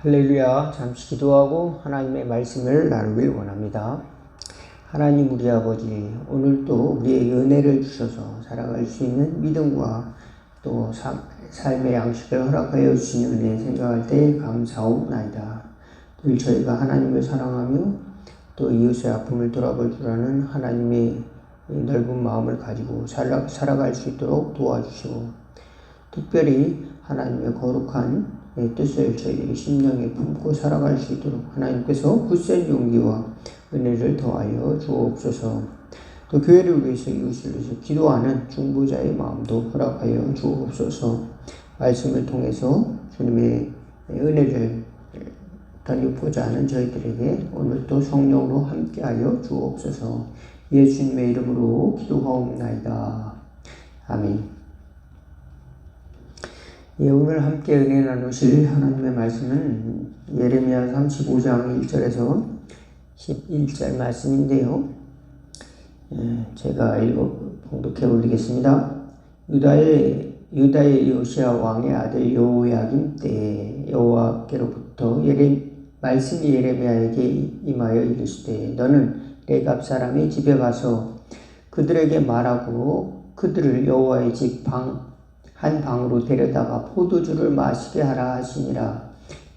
할렐루야. 잠시 기도하고 하나님의 말씀을 나누길 원합니다. 하나님 우리 아버지, 오늘도 우리의 은혜를 주셔서 살아갈 수 있는 믿음과 또 삶, 삶의 양식을 허락하여 주시는 은혜 생각할 때 감사옵나이다. 늘 저희가 하나님을 사랑하며 또 이웃의 아픔을 돌아볼 줄 아는 하나님의 넓은 마음을 가지고 살아, 살아갈 수 있도록 도와주시고 특별히 하나님의 거룩한 뜻을 저희들이 심령에 품고 살아갈 수 있도록 하나님께서 굳센 용기와 은혜를 더하여 주옵소서. 또 교회를 위해서 이웃을 위해서 기도하는 중보자의 마음도 허락하여 주옵소서. 말씀을 통해서 주님의 은혜를 덧입고자 하는 저희들에게 오늘도 성령으로 함께하여 주옵소서. 예수님의 이름으로 기도하옵나이다. 아멘. 예, 오늘 함께 은혜 나누실 하나님의 말씀은 예레미야 35장 1절에서 11절 말씀인데요. 예, 제가 읽어 봉독해 올리겠습니다. 유다의 유다의 요시아 왕의 아들 여호야김 때 여호와께로부터 예레 말씀이 예레미야에게 임하여 이르시되 너는 레갑 사람의 집에 가서 그들에게 말하고 그들을 여호와의 집 방 한 방으로 데려다가 포도주를 마시게 하라 하시니라.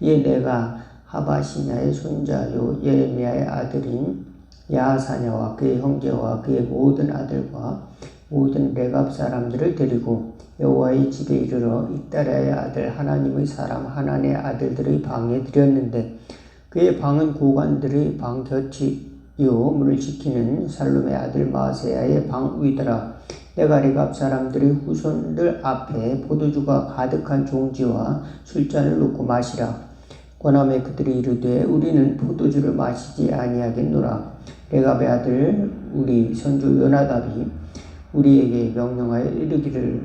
이에 내가 하바시냐의 손자요 예레미야의 아들인 야사냐와 그의 형제와 그의 모든 아들과 모든 레갑 사람들을 데리고 여호와의 집에 이르러 이따라의 아들 하나님의 사람 하나님의 아들들의 방에 들였는데 그의 방은 고관들의 방 곁이 요 문을 지키는 살룸의 아들 마세야의 방 위더라 내가 레갑 사람들의 후손들 앞에 포도주가 가득한 종지와 술잔을 놓고 마시라. 권함에 그들이 이르되 우리는 포도주를 마시지 아니하겠노라. 레갑의 아들 우리 선주 요나답이 우리에게 명령하여 이르기를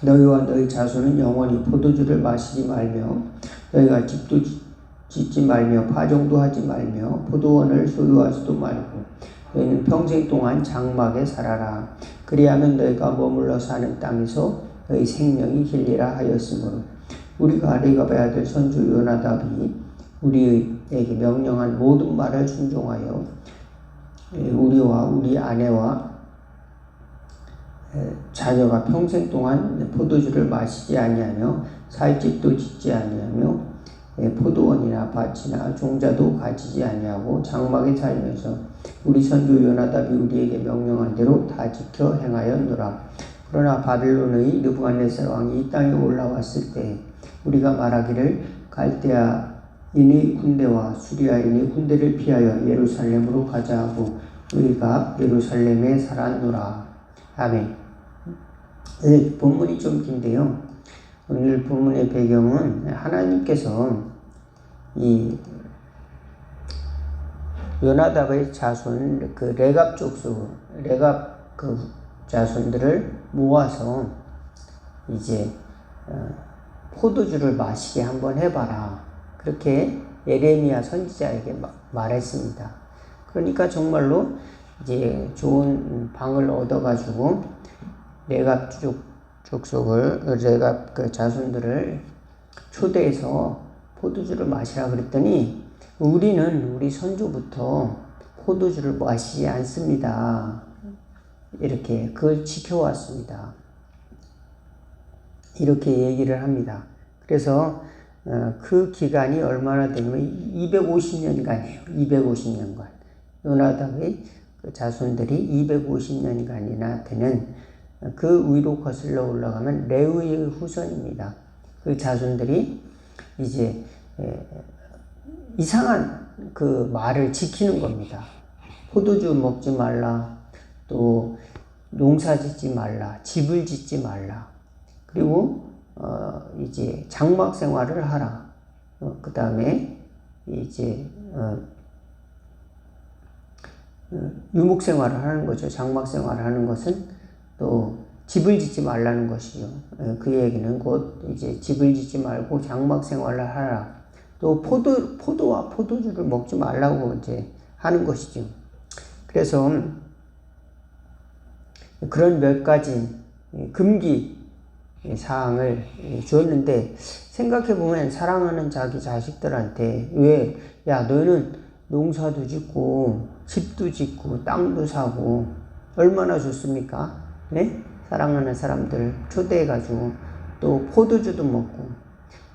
너희와 너희 자손은 영원히 포도주를 마시지 말며 너희가 집도 짓지 말며 파종도 하지 말며 포도원을 소유하지도 말고 너희는 평생 동안 장막에 살아라. 그리하면 너희가 머물러 사는 땅에서 너희 생명이 길리라 하였으므로 우리가 레갑의 아들 선주 요나답이 우리에게 명령한 모든 말을 순종하여 우리와 우리 아내와 자녀가 평생 동안 포도주를 마시지 아니하며 살집도 짓지 아니하며 예, 포도원이나 밭이나 종자도 가지지 아니하고 장막에 살면서 우리 선조 요나답이 우리에게 명령한 대로 다 지켜 행하였노라. 그러나 바빌론의 느부갓네살 왕이 이 땅에 올라왔을 때 우리가 말하기를 갈대아인의 군대와 수리아인의 군대를 피하여 예루살렘으로 가자 하고 우리가 예루살렘에 살았노라. 아멘. 네, 본문이 좀 긴데요. 오늘 본문의 배경은 하나님께서 이 요나답의 자손 그 레갑 족수 레갑 그 자손들을 모아서 이제 어, 포도주를 마시게 한번 해봐라 그렇게 예레미야 선지자에게 말했습니다. 그러니까 정말로 이제 좋은 방을 얻어가지고 레갑 족 족속을 제가 그 자손들을 초대해서 포도주를 마시라 그랬더니 우리는 우리 선조부터 포도주를 마시지 않습니다. 이렇게 그걸 지켜왔습니다. 이렇게 얘기를 합니다. 그래서 어, 그 기간이 얼마나 되냐면 250년간이에요. 250년간. 요나답의 그 자손들이 250년간이나 되는 그 위로 거슬러 올라가면 레위의 후손입니다. 그 자손들이 이제 이상한 그 말을 지키는 겁니다. 포도주 먹지 말라, 또 농사 짓지 말라, 집을 짓지 말라, 그리고 어 이제 장막 생활을 하라. 어 그 다음에 이제 어, 어 유목 생활을 하는 거죠. 장막 생활을 하는 것은 또 집을 짓지 말라는 것이죠. 예, 그 얘기는 곧 이제 집을 짓지 말고 장막 생활을 하라. 또 포도, 포도와 포도주를 먹지 말라고 이제 하는 것이죠. 그래서 그런 몇 가지 금기, 이 사항을 주었는데 생각해 보면 사랑하는 자기 자식들한테 왜 야 너는 농사도 짓고 집도 짓고 땅도 사고 얼마나 좋습니까? 네? 사랑하는 사람들 초대해 가지고 또 포도주도 먹고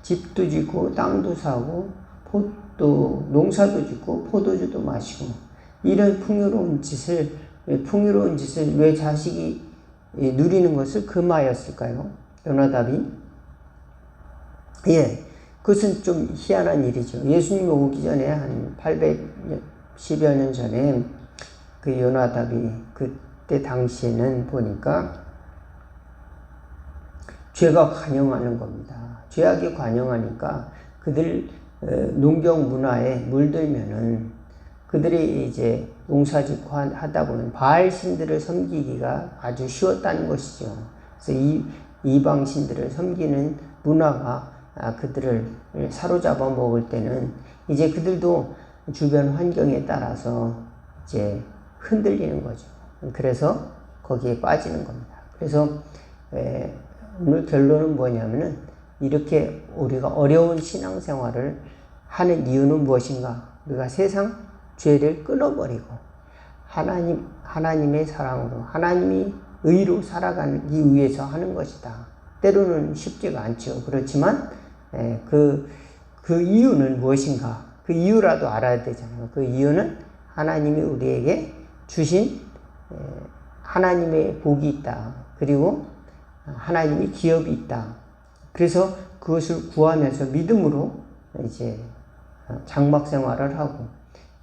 집도 짓고 땅도 사고 포, 또 농사도 짓고 포도주도 마시고 이런 풍요로운 짓을 풍요로운 짓을 왜 자식이 누리는 것을 금하였을까요? 요나답이 예, 그것은 좀 희한한 일이죠. 예수님 오기 전에 한 810여 년 전에 그 요나답이 그 때 당시에는 보니까 죄가 관영하는 겁니다. 죄악이 관영하니까 그들 어, 농경 문화에 물들면은 그들이 이제 농사짓고 하다 보면 바알 신들을 섬기기가 아주 쉬웠다는 것이죠. 그래서 이 이방 신들을 섬기는 문화가 아, 그들을 사로잡아 먹을 때는 이제 그들도 주변 환경에 따라서 이제 흔들리는 거죠. 그래서 거기에 빠지는 겁니다. 그래서 오늘 결론은 뭐냐면은 이렇게 우리가 어려운 신앙생활을 하는 이유는 무엇인가? 우리가 세상 죄를 끊어버리고 하나님 하나님의 사랑으로 하나님이 의로 살아가기 위해서 하는 것이다. 때로는 쉽지가 않죠. 그렇지만 그, 그 이유는 무엇인가? 그 이유라도 알아야 되잖아요. 그 이유는 하나님이 우리에게 주신 하나님의 복이 있다. 그리고 하나님이 기업이 있다. 그래서 그것을 구하면서 믿음으로 이제 장막 생활을 하고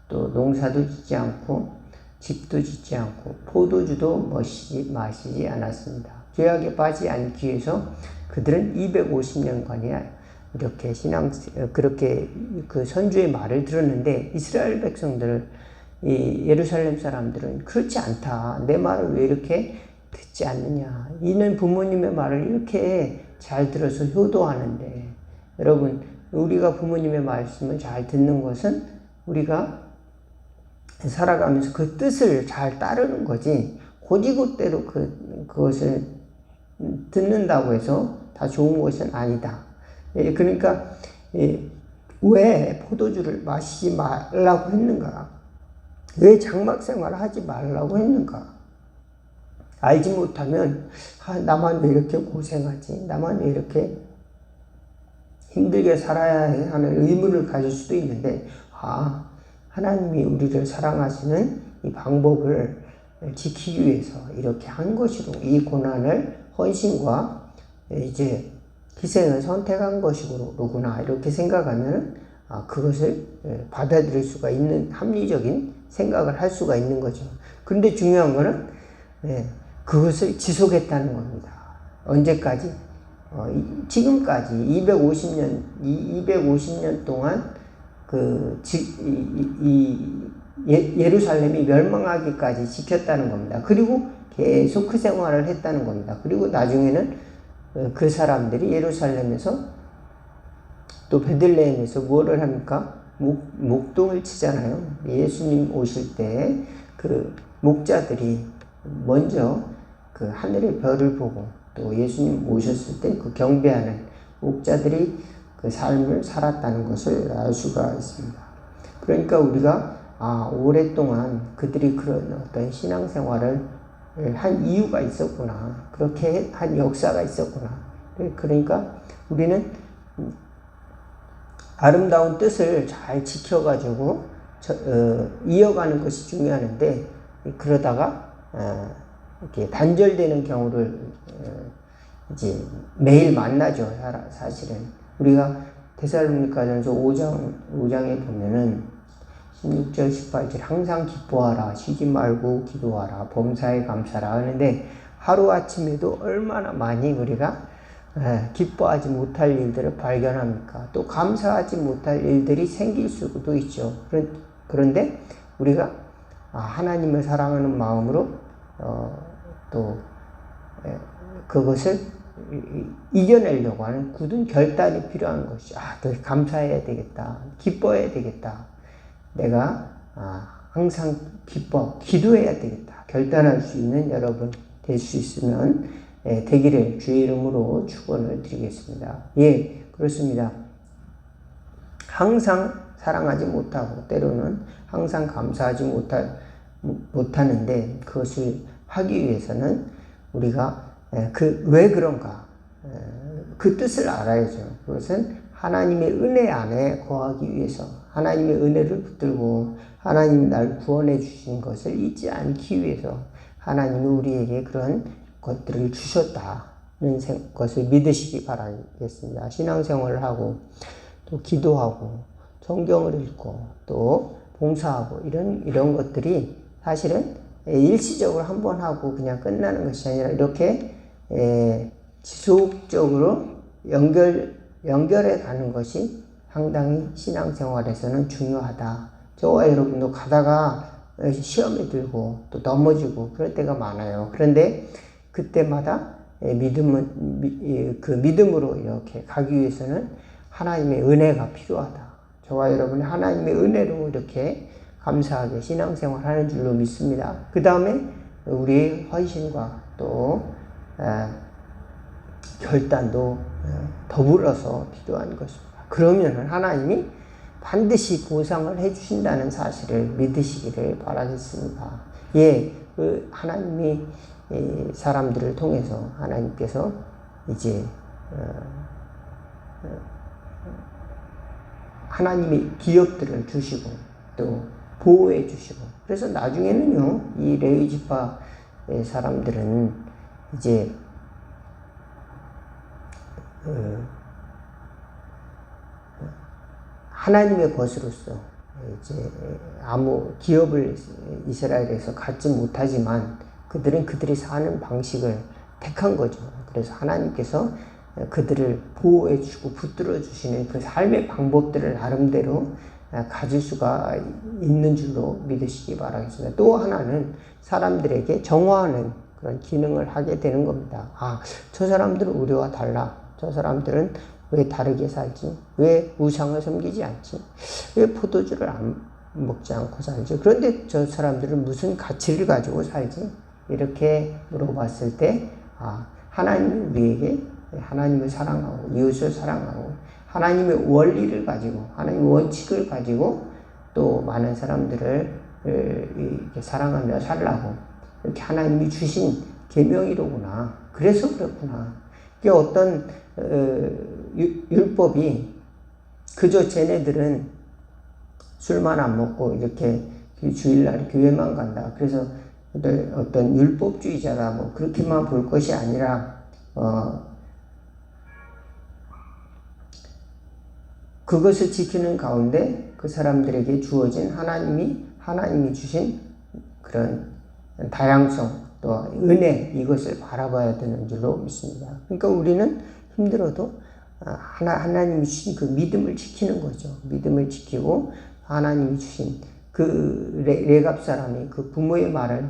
또 농사도 짓지 않고 집도 짓지 않고 포도주도 마시지, 마시지 않았습니다. 죄악에 빠지지 않기 위해서 그들은 250년간이야 이렇게 신앙 그렇게 그 선주의 말을 들었는데 이스라엘 백성들 이 예루살렘 사람들은 그렇지 않다. 내 말을 왜 이렇게 듣지 않느냐. 이는 부모님의 말을 이렇게 잘 들어서 효도하는데 여러분 우리가 부모님의 말씀을 잘 듣는 것은 우리가 살아가면서 그 뜻을 잘 따르는 거지 고지고대로 그 그것을 듣는다고 해서 다 좋은 것은 아니다. 예, 그러니까 예, 왜 포도주를 마시지 말라고 했는가? 왜 장막 생활을 하지 말라고 했는가? 알지 못하면 아, 나만 왜 이렇게 고생하지? 나만 왜 이렇게 힘들게 살아야 하는 의문을 가질 수도 있는데 아 하나님이 우리를 사랑하시는 이 방법을 지키기 위해서 이렇게 한 것이로 이 고난을 헌신과 이제 희생을 선택한 것이구나 이렇게 생각하면 아, 그것을 예, 받아들일 수가 있는 합리적인 생각을 할 수가 있는 거죠. 그런데 중요한 거는 예, 그것을 지속했다는 겁니다. 언제까지? 어, 지금까지 250년 250년 동안 그 이, 예, 루살렘이 멸망하기까지 지켰다는 겁니다. 그리고 계속 그 생활을 했다는 겁니다. 그리고 나중에는 어, 그 사람들이 예루살렘에서 또 베들레헴에서 뭐를 합니까? 목, 목동을 치잖아요. 예수님 오실 때 그 목자들이 먼저 그 하늘의 별을 보고 또 예수님 오셨을 때 그 경배하는 목자들이 그 삶을 살았다는 것을 알 수가 있습니다. 그러니까 우리가 아, 오랫동안 그들이 그런 어떤 신앙생활을 예, 한 이유가 있었구나. 그렇게 한 역사가 있었구나. 예, 그러니까 우리는 아름다운 뜻을 잘 지켜가지고 저, 어, 이어가는 것이 중요한데 그러다가 어, 이렇게 단절되는 경우를 어, 이제 매일 만나죠. 사실은 우리가 데살로니가전서 5장 5장에 보면은 16절 18절 항상 기뻐하라 쉬지 말고 기도하라 범사에 감사라 하는데 하루 아침에도 얼마나 많이 우리가 기뻐하지 못할 일들을 발견합니까? 또 감사하지 못할 일들이 생길 수도 있죠. 그런데 우리가 아, 하나님을 사랑하는 마음으로 어, 또 그것을 이겨내려고 하는 굳은 결단이 필요한 것이 아, 더 감사해야 되겠다. 기뻐해야 되겠다. 내가 아, 항상 기뻐, 기도해야 되겠다. 결단할 수 있는 여러분 될 수 있으면 예, 되기를 주의 이름으로 축원을 드리겠습니다. 예, 그렇습니다. 항상 사랑하지 못하고 때로는 항상 감사하지 못하, 못하는데 그것을 하기 위해서는 우리가 예, 그왜 그런가 예, 그 뜻을 알아야죠. 그것은 하나님의 은혜 안에 거하기 위해서 하나님의 은혜를 붙들고 하나님이 날 구원해 주신 것을 잊지 않기 위해서 하나님이 우리에게 그런 것들을 주셨다는 것을 믿으시기 바라겠습니다. 신앙생활을 하고 또 기도하고 성경을 읽고 또 봉사하고 이런 이런 것들이 사실은 일시적으로 한 번 하고 그냥 끝나는 것이 아니라 이렇게 지속적으로 연결 연결해 가는 것이 상당히 신앙생활에서는 중요하다. 저와 여러분도 가다가 시험에 들고 또 넘어지고 그럴 때가 많아요. 그런데 그때마다 믿음은 그 믿음으로 이렇게 가기 위해서는 하나님의 은혜가 필요하다. 저와 여러분이 하나님의 은혜로 이렇게 감사하게 신앙생활 하는 줄로 믿습니다. 그 다음에 우리의 헌신과 또 결단도 더불어서 필요한 것입니다. 그러면 하나님이 반드시 보상을 해주신다는 사실을 믿으시기를 바라겠습니다. 예, 그 하나님이 사람들을 통해서 하나님께서 이제 어, 어, 하나님이 기업들을 주시고 또 보호해 주시고. 그래서 나중에는요 이 레위 지파 사람들은 이제 어, 하나님의 것으로서 이제 아무 기업을 이스라엘에서 갖지 못하지만 그들은 그들이 사는 방식을 택한 거죠. 그래서 하나님께서 그들을 보호해 주고 붙들어 주시는 그 삶의 방법들을 나름대로 가질 수가 있는 줄로 믿으시기 바라겠습니다. 또 하나는 사람들에게 정화하는 그런 기능을 하게 되는 겁니다. 아, 저 사람들은 우리와 달라. 저 사람들은 왜 다르게 살지? 왜 우상을 섬기지 않지? 왜 포도주를 안 먹지 않고 살지? 그런데 저 사람들은 무슨 가치를 가지고 살지? 이렇게 물어봤을 때, 아, 하나님이 우리에게 하나님을 사랑하고, 이웃을 사랑하고, 하나님의 원리를 가지고, 하나님의 원칙을 가지고, 또 많은 사람들을 이렇게 사랑하며 살라고, 이렇게 하나님이 주신 계명이로구나. 그래서 그렇구나. 이게 어떤 어, 율법이 그저 쟤네들은 술만 안 먹고 이렇게 그 주일날 교회만 간다. 그래서 어떤 율법주의자다. 뭐 그렇게만 볼 것이 아니라 어 그것을 지키는 가운데 그 사람들에게 주어진 하나님이 하나님이 주신 그런 다양성 또 은혜 이것을 바라봐야 되는 줄로 믿습니다. 그러니까 우리는 힘들어도 아, 하나 하나님이 주신 그 믿음을 지키는 거죠. 믿음을 지키고 하나님이 주신 그 레, 갑 사람이 그 부모의 말을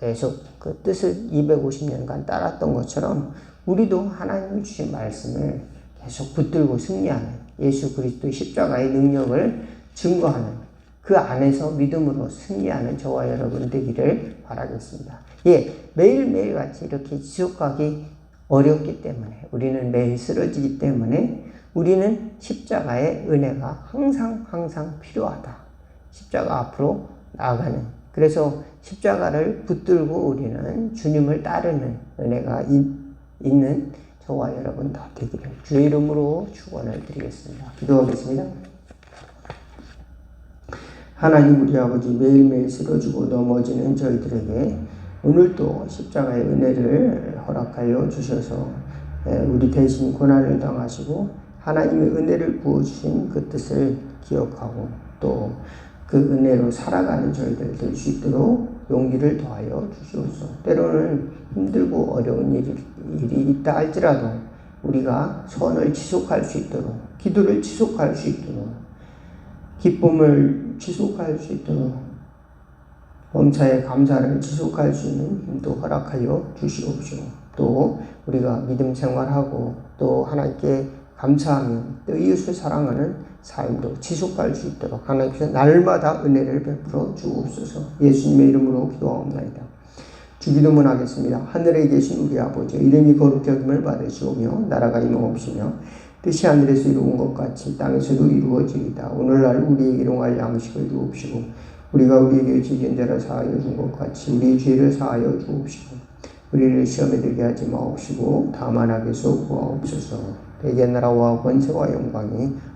계속 그 뜻을 250년간 따랐던 것처럼 우리도 하나님이 주신 말씀을 계속 붙들고 승리하는 예수 그리스도의 십자가의 능력을 증거하는 그 안에서 믿음으로 승리하는 저와 여러분 되기를 바라겠습니다. 예, 매일매일 같이 이렇게 지속하기 어렵기 때문에 우리는 매일 쓰러지기 때문에 우리는 십자가의 은혜가 항상 항상 필요하다. 십자가 앞으로 나아가는 그래서 십자가를 붙들고 우리는 주님을 따르는 은혜가 있는 저와 여러분 다 되기를 주의 이름으로 축원을 드리겠습니다. 기도하겠습니다. 하나님 우리 아버지 매일매일 쓰러지고 넘어지는 저희들에게 오늘도 십자가의 은혜를 허락하여 주셔서 우리 대신 고난을 당하시고 하나님의 은혜를 부어주신 그 뜻을 기억하고 또 그 은혜로 살아가는 저희들 될 수 있도록 용기를 더하여 주시옵소서. 때로는 힘들고 어려운 일이, 일이 있다 할지라도 우리가 선을 지속할 수 있도록 기도를 지속할 수 있도록 기쁨을 지속할 수 있도록 범사의 감사를 지속할 수 있는 힘도 허락하여 주시옵시고 또 우리가 믿음 생활하고 또 하나님께 감사하며 또 이웃을 사랑하는 삶도 지속할 수 있도록 하나님께서 날마다 은혜를 베풀어 주옵소서 예수님의 이름으로 기도하옵나이다. 주기도문 하겠습니다. 하늘에 계신 우리 아버지 이름이 거룩히 여김을 받으시오며 나라가 임하옵시며 뜻이 하늘에서 이루어진 것 같이 땅에서도 이루어지이다. 오늘날 우리에게 일용할 양식을 주옵시고 우리가 우리에게 지진 대로 사하여 준 것 같이 우리 죄를 사하여 주옵시고 우리를 시험에 들게 하지 마옵시고 다만 악에서 구하옵소서. 대개 나라와 권세와 영광이